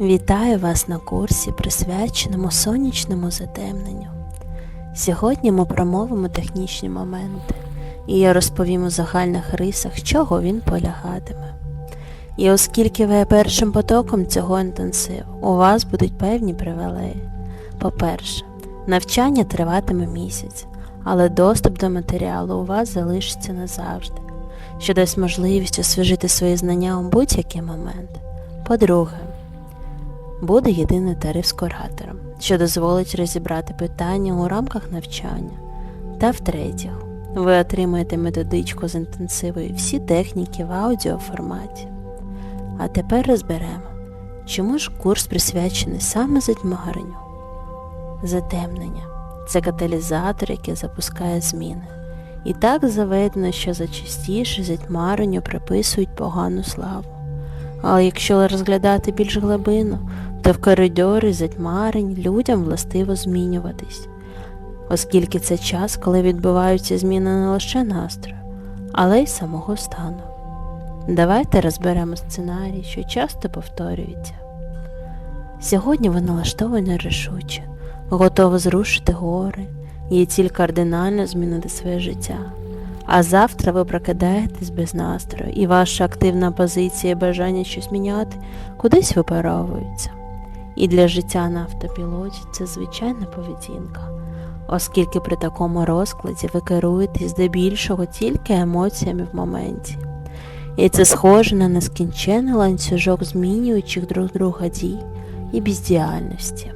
Вітаю вас на курсі, присвяченому сонячному затемненню. Сьогодні ми промовимо технічні моменти, і я розповім у загальних рисах, чого він полягатиме. І оскільки ви першим потоком цього інтенсиву, у вас будуть певні привілеї. По-перше, навчання триватиме місяць, але доступ до матеріалу у вас залишиться назавжди, що дасть можливість освіжити свої знання у будь-який момент. По-друге, буде єдиний тариф з куратором, що дозволить розібрати питання у рамках навчання. Та в-третіх, ви отримаєте методичку з інтенсиву і всі техніки в аудіоформаті. А тепер розберемо, чому ж курс присвячений саме затьмаренню. Затемнення це каталізатор, який запускає зміни. І так заведено, що зачастіше затьмаренню приписують погану славу. Але якщо розглядати більш глибину, то в коридорі затьмарень людям властиво змінюватись, оскільки це час, коли відбуваються зміни не лише настрою, але й самого стану. Давайте розберемо сценарій, що часто повторюється. Сьогодні ви налаштовані рішуче, готові зрушити гори, є ціль кардинально змінити своє життя. А завтра ви прокидаєтесь без настрою, і ваша активна позиція і бажання щось міняти кудись випаровуються. І для життя на автопілоті це звичайна поведінка, оскільки при такому розкладі ви керуєтесь здебільшого тільки емоціями в моменті. І це схоже на нескінчений ланцюжок змінюючих друг друга дій і бездіяльності.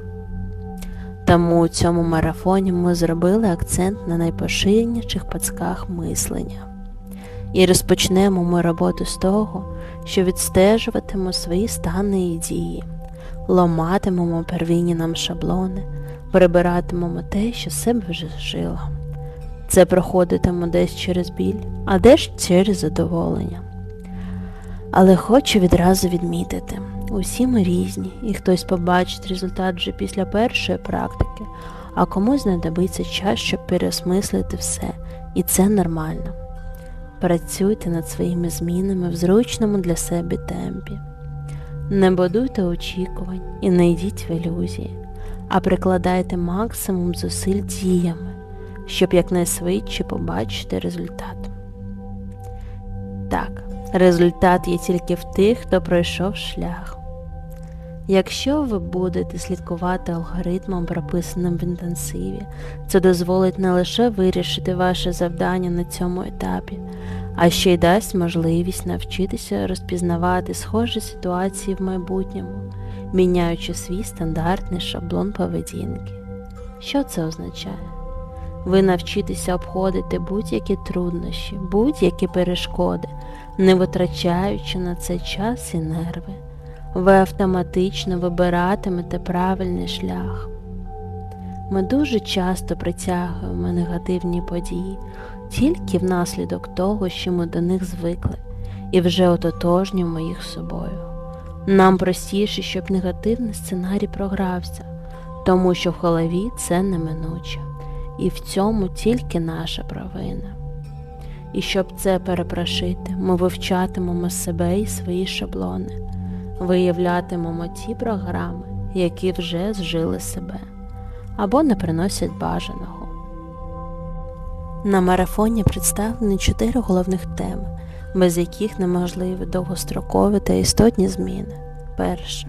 Тому у цьому марафоні ми зробили акцент на найпоширеніших пацках мислення. І розпочнемо ми роботу з того, що відстежуватимемо свої стани і дії, ломатимемо первинні нам шаблони, прибиратимемо те, що себе вже жило. Це проходитиме десь через біль, а десь через задоволення. Але хочу відразу відмітити, усі ми різні, і хтось побачить результат вже після першої практики, а комусь знадобиться час, щоб переосмислити все, і це нормально. Працюйте над своїми змінами в зручному для себе темпі. Не будуйте очікувань і не йдіть в ілюзії, а прикладайте максимум зусиль діями, щоб якнайшвидше побачити результат. Так, результат є тільки в тих, хто пройшов шлях. Якщо ви будете слідкувати алгоритмам, прописаним в інтенсиві, це дозволить не лише вирішити ваше завдання на цьому етапі, а ще й дасть можливість навчитися розпізнавати схожі ситуації в майбутньому, міняючи свій стандартний шаблон поведінки. Що це означає? Ви навчитеся обходити будь-які труднощі, будь-які перешкоди, не витрачаючи на це час і нерви. Ви автоматично вибиратимете правильний шлях. Ми дуже часто притягуємо негативні події тільки внаслідок того, що ми до них звикли, і вже ототожнюємо їх з собою. Нам простіше, щоб негативний сценарій програвся, тому що в голові це неминуче, і в цьому тільки наша провина. І щоб це перепрошити, ми вивчатимемо себе і свої шаблони, виявлятимемо ті програми, які вже зжили себе або не приносять бажаного. На марафоні представлені чотири головних теми, без яких неможливі довгострокові та істотні зміни. Перше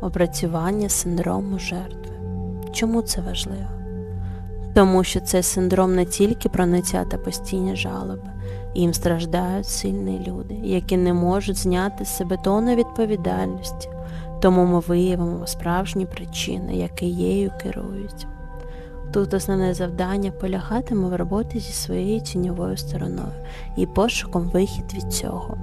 опрацювання синдрому жертви. Чому це важливо? Тому що цей синдром не тільки прониття та постійні жалоби, їм страждають сильні люди, які не можуть зняти з себе тону відповідальності, тому ми виявимо справжні причини, які єю керують. Тут основне завдання полягатиме в роботі зі своєю тіньовою стороною і пошуком вихід від цього.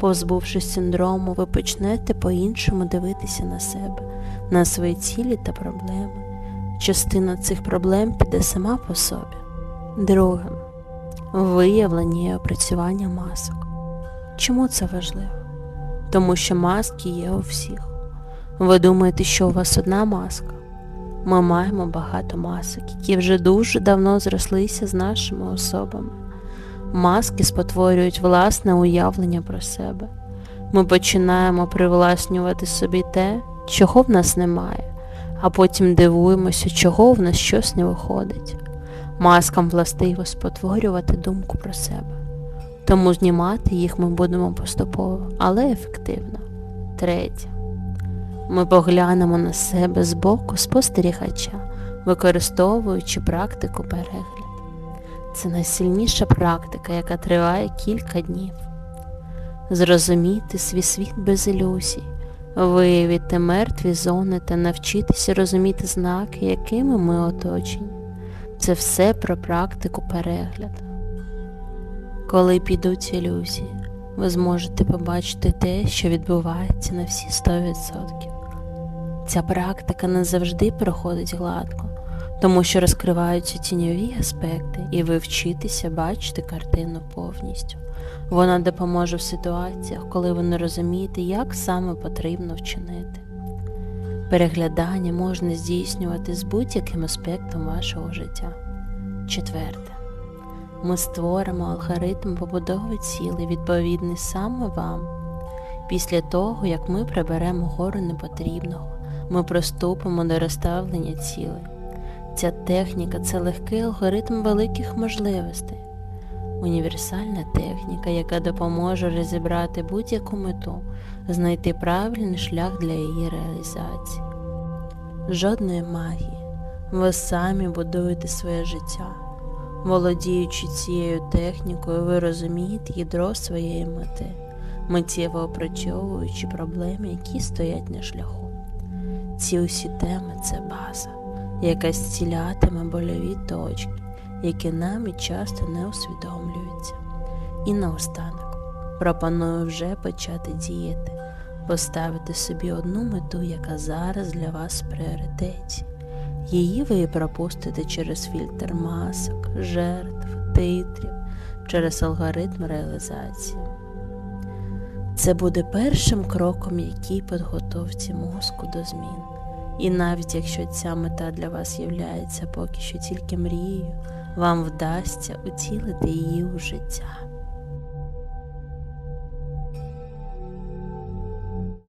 Позбувшись синдрому, ви почнете по-іншому дивитися на себе, на свої цілі та проблеми. Частина цих проблем піде сама по собі. Друге виявлення і опрацювання масок. Чому це важливо? Тому що маски є у всіх. Ви думаєте, що у вас одна маска? Ми маємо багато масок, які вже дуже давно зрослися з нашими особами. Маски спотворюють власне уявлення про себе. Ми починаємо привласнювати собі те, чого в нас немає, а потім дивуємося, чого в нас щось не виходить. Маскам властиво спотворювати думку про себе. Тому знімати їх ми будемо поступово, але ефективно. Третє. Ми поглянемо на себе з боку спостерігача, використовуючи практику перегляд. Це найсильніша практика, яка триває кілька днів. Зрозуміти свій світ без ілюзій, виявити мертві зони та навчитися розуміти знаки, якими ми оточені. Це все про практику перегляду. Коли підуть ілюзії, ви зможете побачити те, що відбувається на всі 100%. Ця практика не завжди проходить гладко, тому що розкриваються тіньові аспекти, і ви вчитеся бачити картину повністю. Вона допоможе в ситуаціях, коли ви не розумієте, як саме потрібно вчинити. Переглядання можна здійснювати з будь-яким аспектом вашого життя. Четверте. Ми створимо алгоритм побудови цілей, відповідний саме вам. Після того, як ми приберемо гору непотрібного, ми приступимо до розставлення цілей. Ця техніка це легкий алгоритм великих можливостей, універсальна техніка, яка допоможе розібрати будь-яку мету, знайти правильний шлях для її реалізації. Жодної магії. Ви самі будуєте своє життя. Володіючи цією технікою, ви розумієте ядро своєї мети, миттєво опрацьовуючи проблеми, які стоять на шляху. Ці усі теми це база, яка зцілятиме больові точки, які нами часто не усвідомлюються. І наостанок пропоную вже почати діяти, поставити собі одну мету, яка зараз для вас в пріоритеті. Її ви пропустите через фільтр масок, жертв, титрів, через алгоритм реалізації. Це буде першим кроком, який підготовці мозку до змін. І навіть якщо ця мета для вас являється поки що тільки мрією, вам вдасться утілити її у життя.